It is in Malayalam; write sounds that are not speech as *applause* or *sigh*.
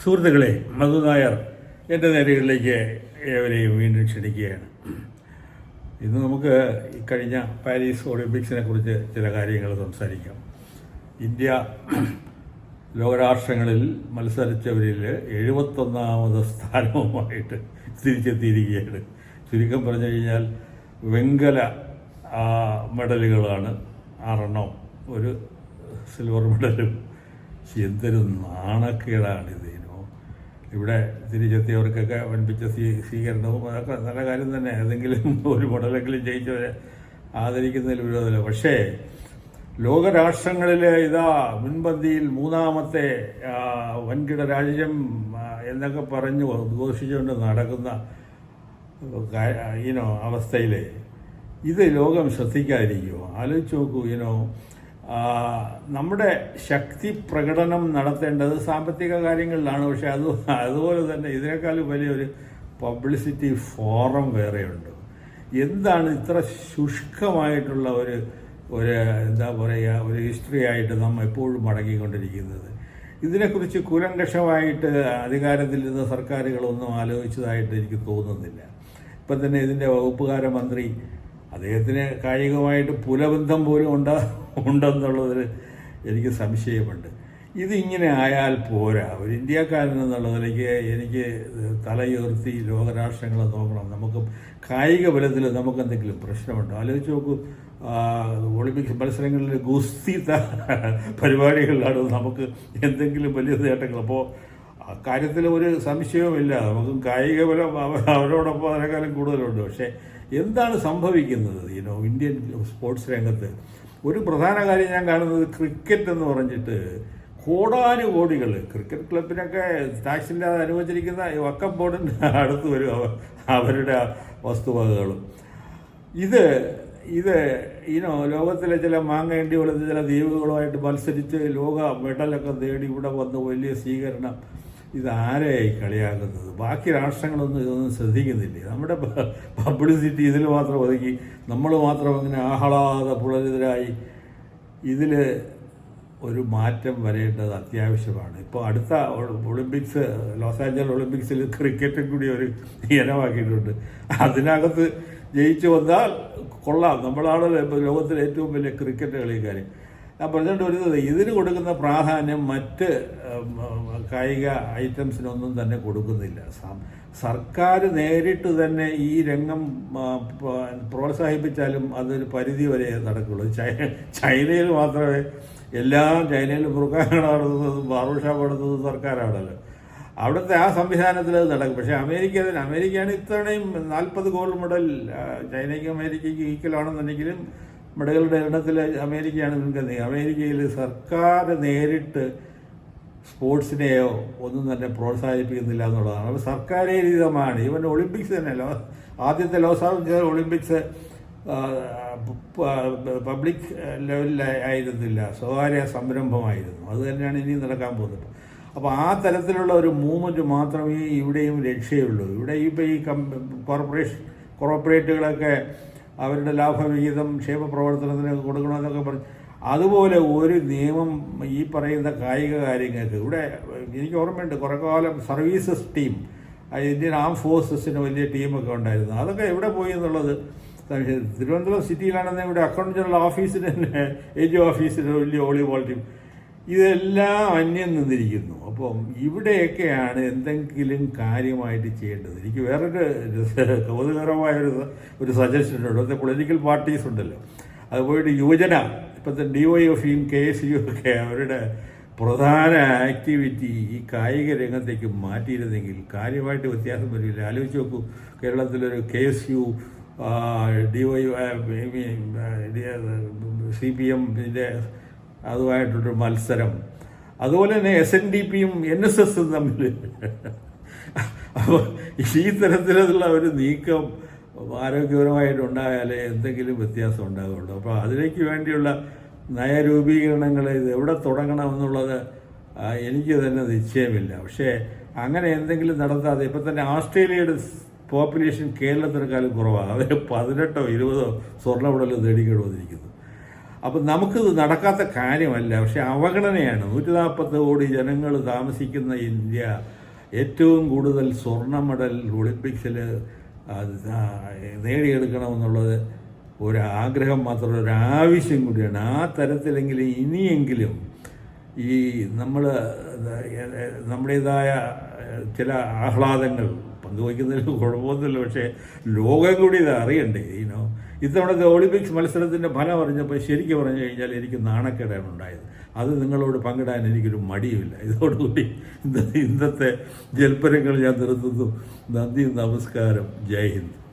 സുഹൃത്തുക്കളെ മധു നായർ എന്റെ നേരുകളിലേക്ക് ഏവരെയും വീണ്ടും ക്ഷണിക്കുകയാണ്. ഇന്ന് നമുക്ക് കഴിഞ്ഞ പാരീസ് ഒളിമ്പിക്സിനെ കുറിച്ച് ചില കാര്യങ്ങൾ സംസാരിക്കാം. ഇന്ത്യ ലോകരാഷ്ട്രങ്ങളിൽ മത്സരിച്ചവരിൽ എഴുപത്തൊന്നാമത് സ്ഥാനവുമായിട്ട് തിരിച്ചെത്തിയിരിക്കുകയാണ്. ചുരുക്കം പറഞ്ഞു കഴിഞ്ഞാൽ വെങ്കല മെഡലുകളാണ് ആറെണ്ണം ഒരു സിൽവർ മെഡലും എന്തൊരു നാണക്കേടാണ് ഇതിനോ ഇവിടെ തിരിച്ചെത്തിയവർക്കൊക്കെ വൻപിച്ച സ്വീ സ്വീകരണവും അതൊക്കെ നല്ല കാര്യം തന്നെ. ഏതെങ്കിലും *laughs* ഒരു മോഡലെങ്കിലും ജയിച്ചവരെ ആദരിക്കുന്നതിൽ വിരോധമില്ല. പക്ഷേ ലോകരാഷ്ട്രങ്ങളിലെ ഇതാ മുൻപന്തിയിൽ മൂന്നാമത്തെ വൻകിട രാജ്യം എന്നൊക്കെ പറഞ്ഞ് ഉദ്ഘോഷിച്ചുകൊണ്ട് നടക്കുന്ന ഈനോ അവസ്ഥയിൽ ഇത് ലോകം ശ്രദ്ധിക്കാതിരിക്കുമോ ആലോചിച്ച് നോക്കൂ ഈനോ നമ്മുടെ ശക്തി പ്രകടനം നടത്തേണ്ടത് സാമ്പത്തിക കാര്യങ്ങളിലാണ്. പക്ഷേ അത് അതുപോലെ തന്നെ ഇതിനേക്കാളും വലിയൊരു പബ്ലിസിറ്റി ഫോറം വേറെയുണ്ട്. എന്താണ് ഇത്ര ശുഷ്കമായിട്ടുള്ള ഒരു ഒരു എന്താ പറയുക ഒരു ഹിസ്റ്ററി ആയിട്ട് നാം എപ്പോഴും മടങ്ങിക്കൊണ്ടിരിക്കുന്നത്? ഇതിനെക്കുറിച്ച് കുലങ്കഷമായിട്ട് അധികാരത്തിലിരുന്ന സർക്കാരുകളൊന്നും ആലോചിച്ചതായിട്ട് എനിക്ക് തോന്നുന്നില്ല. ഇപ്പം തന്നെ ഇതിന്റെ വകുപ്പുകാര മന്ത്രി അദ്ദേഹത്തിന് കായികമായിട്ട് പുലബന്ധം പോലും ഉണ്ട ഉണ്ടെന്നുള്ളതിൽ എനിക്ക് സംശയമുണ്ട്. ഇതിങ്ങനെ ആയാൽ പോരാ. ഒരു ഇന്ത്യക്കാരൻ എന്നുള്ളതിലേക്ക് എനിക്ക് തലയുയർത്തി ലോകരാഷ്ട്രങ്ങളെ നോക്കണം. നമുക്ക് കായിക ബലത്തിൽ നമുക്ക് എന്തെങ്കിലും പ്രശ്നമുണ്ടോ? ആലോചിച്ച് നോക്കൂ. ഒളിമ്പിക് ഒളിമ്പിക്സ് മത്സരങ്ങളിൽ ഗുസ്തി പരിപാടികളിലാണ് നമുക്ക് എന്തെങ്കിലും വലിയ നേട്ടങ്ങൾ. അപ്പോൾ അക്കാര്യത്തിൽ ഒരു സംശയവുമില്ല. നമുക്ക് കായിക ബലം അവ- അവരോടൊപ്പം അതിനേക്കാളും കൂടുതലുണ്ട്. പക്ഷേ എന്താണ് സംഭവിക്കുന്നത്? യുനോ ഇന്ത്യൻ സ്പോർട്സ് രംഗത്ത് ഒരു പ്രധാന കാര്യം ഞാൻ കാണുന്നത് ക്രിക്കറ്റ് എന്ന് പറഞ്ഞിട്ട് കോടാനുകോടികൾ ക്രിക്കറ്റ് ക്ലബിനൊക്കെ ടാക്സില്ലാതെ അനുവദിച്ചിരിക്കുന്ന വക്കം ബോർഡിന്റെ അടുത്ത് വരും അവ- അവരുടെ വസ്തുവകകളും. ഇത് ഇത് ഇനോ ലോകത്തിലെ ചില മാങ്ങേണ്ടി വളർന്ന ചില ദ്വീപുകളുമായിട്ട് മത്സരിച്ച് ലോക മെഡലൊക്കെ നേടി ഇവിടെ വന്ന് വലിയ സ്വീകരണം ഇത് ആരെയായി കളിയാക്കുന്നത്? ബാക്കി രാഷ്ട്രങ്ങളൊന്നും ഇതൊന്നും ശ്രദ്ധിക്കുന്നില്ലേ? നമ്മുടെ പബ്ലിസിറ്റി ഇതിൽ മാത്രം ഒതുക്കി നമ്മൾ മാത്രം അങ്ങനെ ആഹ്ലാദ പുളരിതരായി ഇതിൽ ഒരു മാറ്റം വരേണ്ടത് അത്യാവശ്യമാണ്. ഇപ്പോൾ അടുത്ത ഒളിമ്പിക്സ് ലോസ് ആഞ്ചലസ് ഒളിമ്പിക്സിൽ ക്രിക്കറ്റും കൂടി ഒരു ഇനമാക്കിയിട്ടുണ്ട്. അതിനകത്ത് ജയിച്ചു വന്നാൽ കൊള്ളാം. നമ്മളാണ് ലോകത്തിലെ ഏറ്റവും വലിയ ക്രിക്കറ്റ് കളിക്കാർ ഞാൻ പറഞ്ഞുകൊണ്ട് വരുന്നത് ഇതിന് കൊടുക്കുന്ന പ്രാധാന്യം മറ്റ് കായിക ഐറ്റംസിനൊന്നും തന്നെ കൊടുക്കുന്നില്ല. സർക്കാർ നേരിട്ട് തന്നെ ഈ രംഗം പ്രോത്സാഹിപ്പിച്ചാലും അതൊരു പരിധി വരെ നടക്കുള്ളൂ. ചൈനയിൽ മാത്രമേ എല്ലാം ചൈനയിൽ മുറുക്കാൻ നടത്തുന്നതും ബാർബർ ഷാപ്പ് നടത്തുന്നതും സർക്കാരാണല്ലോ. അവിടുത്തെ ആ സംവിധാനത്തിൽ അത് നടക്കും. പക്ഷേ അമേരിക്ക അതിന് അമേരിക്കയാണ് ഇത്തവണയും നാൽപ്പത് ഗോൾഡ് മെഡൽ ചൈനയ്ക്കും അമേരിക്കയ്ക്കും ഈക്വലാണെന്നുണ്ടെങ്കിലും മെഡലുകളുടെ എണ്ണത്തിൽ അമേരിക്കയാണ് മുൻകരുതി അമേരിക്കയിൽ സർക്കാർ നേരിട്ട് സ്പോർട്സിനെയോ ഒന്നും തന്നെ പ്രോത്സാഹിപ്പിക്കുന്നില്ല എന്നുള്ളതാണ്. അപ്പോൾ സർക്കാരേരിതമാണ് ഈവൻ ഒളിമ്പിക്സ് തന്നെ ലോ ആദ്യത്തെ ലോസ് ആഞ്ചലസ് ഒളിമ്പിക്സ് പബ്ലിക് ലെവലിലായിരുന്നില്ല സ്വകാര്യ സംരംഭമായിരുന്നു. അത് തന്നെയാണ് ഇനി നടക്കാൻ പോകുന്നത്. അപ്പോൾ ആ തരത്തിലുള്ള ഒരു മൂവ്മെന്റ് മാത്രമേ ഇവിടെയും രക്ഷയുള്ളൂ. ഇവിടെ ഇപ്പോൾ ഈ കോർപ്പറേഷൻ കോർപ്പറേറ്റുകളൊക്കെ അവരുടെ ലാഭവിഹിതം ക്ഷേമ പ്രവർത്തനത്തിന് കൊടുക്കണമെന്നൊക്കെ പറഞ്ഞു. അതുപോലെ ഒരു നിയമം ഈ പറയുന്ന കായിക കാര്യങ്ങൾക്ക് ഇവിടെ എനിക്ക് ഓർമ്മയുണ്ട് കുറേ കാലം സർവീസസ് ടീം ഇന്ത്യൻ ആം ഫോഴ്സസിന് വലിയ ടീമൊക്കെ ഉണ്ടായിരുന്നു. അതൊക്കെ എവിടെ പോയി എന്നുള്ളത്. തിരുവനന്തപുരം സിറ്റിയിലാണെന്ന് ഇവിടെ അക്കൗണ്ട് ജനറൽ ഓഫീസിന് തന്നെ എ ജി ഓഫീസിന് വലിയ വോളിബോൾ ടീം. ഇതെല്ലാം അന്യം നിന്നിരിക്കുന്നു. അപ്പം ഇവിടെയൊക്കെയാണ് എന്തെങ്കിലും കാര്യമായിട്ട് ചെയ്യേണ്ടത്. എനിക്ക് വേറൊരു കൗതുകരമായ ഒരു ഒരു സജഷൻ ഉണ്ട്. ഇവിടുത്തെ പൊളിറ്റിക്കൽ പാർട്ടീസ് ഉണ്ടല്ലോ. അതുപോലെ യുവജന ഇപ്പോഴത്തെ ഡി വൈ എഫിയും കെ എസ് യു ഒക്കെ അവരുടെ പ്രധാന ആക്ടിവിറ്റി ഈ കായിക രംഗത്തേക്ക് മാറ്റിയിരുന്നെങ്കിൽ കാര്യമായിട്ട് വ്യത്യാസം വരില്ല. ആലോചിച്ച് നോക്കൂ കേരളത്തിലൊരു K S U D Y C P എമ്മിന്റെ അതുമായിട്ടൊരു മത്സരം. അതുപോലെ തന്നെ എസ് എൻ ഡി പിയും എൻ എസ് എസും തമ്മിൽ. അപ്പോൾ ഈ തരത്തിലുള്ള ഒരു നീക്കം ആരോഗ്യപരമായിട്ടുണ്ടായാലേ എന്തെങ്കിലും വ്യത്യാസം ഉണ്ടാകുള്ളൂ അപ്പോൾ അതിലേക്ക് വേണ്ടിയുള്ള നയരൂപീകരണങ്ങൾ ഇത് എവിടെ തുടങ്ങണമെന്നുള്ളത് എനിക്ക് തന്നെ നിശ്ചയമില്ല. പക്ഷേ അങ്ങനെ എന്തെങ്കിലും നടത്താതെ ഇപ്പം തന്നെ ഓസ്ട്രേലിയയുടെ പോപ്പുലേഷൻ കേരളത്തിനേക്കാളും കുറവാണ് അവർ പതിനെട്ടോ ഇരുപതോ സ്വർണ മെഡൽ നേടിക്കൊണ്ടുവന്നിരിക്കുന്നു അപ്പം നമുക്കിത് നടക്കാത്ത കാര്യമല്ല. പക്ഷെ അവഗണനയാണ്. നൂറ്റി നാൽപ്പത് കോടി ജനങ്ങൾ താമസിക്കുന്ന ഇന്ത്യ ഏറ്റവും കൂടുതൽ സ്വർണ മെഡൽ ഒളിമ്പിക്സിൽ നേടിയെടുക്കണമെന്നുള്ളത് ഒരു ആഗ്രഹം മാത്രമല്ല ഒരു കൂടിയാണ്. ആ തരത്തിലെങ്കിലും ഇനിയെങ്കിലും ഈ നമ്മൾ നമ്മുടേതായ ചില ആഹ്ലാദങ്ങൾ പങ്കുവയ്ക്കുന്നതിൽ കുഴപ്പമൊന്നുമില്ല. പക്ഷേ ലോകം കൂടി ഇത് അറിയണ്ടേ ഈനോ ഇത്തവണത്തെ ഒളിമ്പിക്സ് മത്സരത്തിന്റെ ഫലം അറിഞ്ഞപ്പോൾ ശരിക്കും പറഞ്ഞു കഴിഞ്ഞാൽ എനിക്ക് നാണക്കേടാണ് ഉണ്ടായത്. അത് നിങ്ങളോട് പങ്കിടാൻ എനിക്കൊരു മടിയുമില്ല. ഇതോടുകൂടി ഇന്നത്തെ ഇന്നത്തെ ജൽപ്പരങ്ങൾ ഞാൻ നിർത്തുന്നു. നന്ദി നമസ്കാരം. ജയ് ഹിന്ദ്.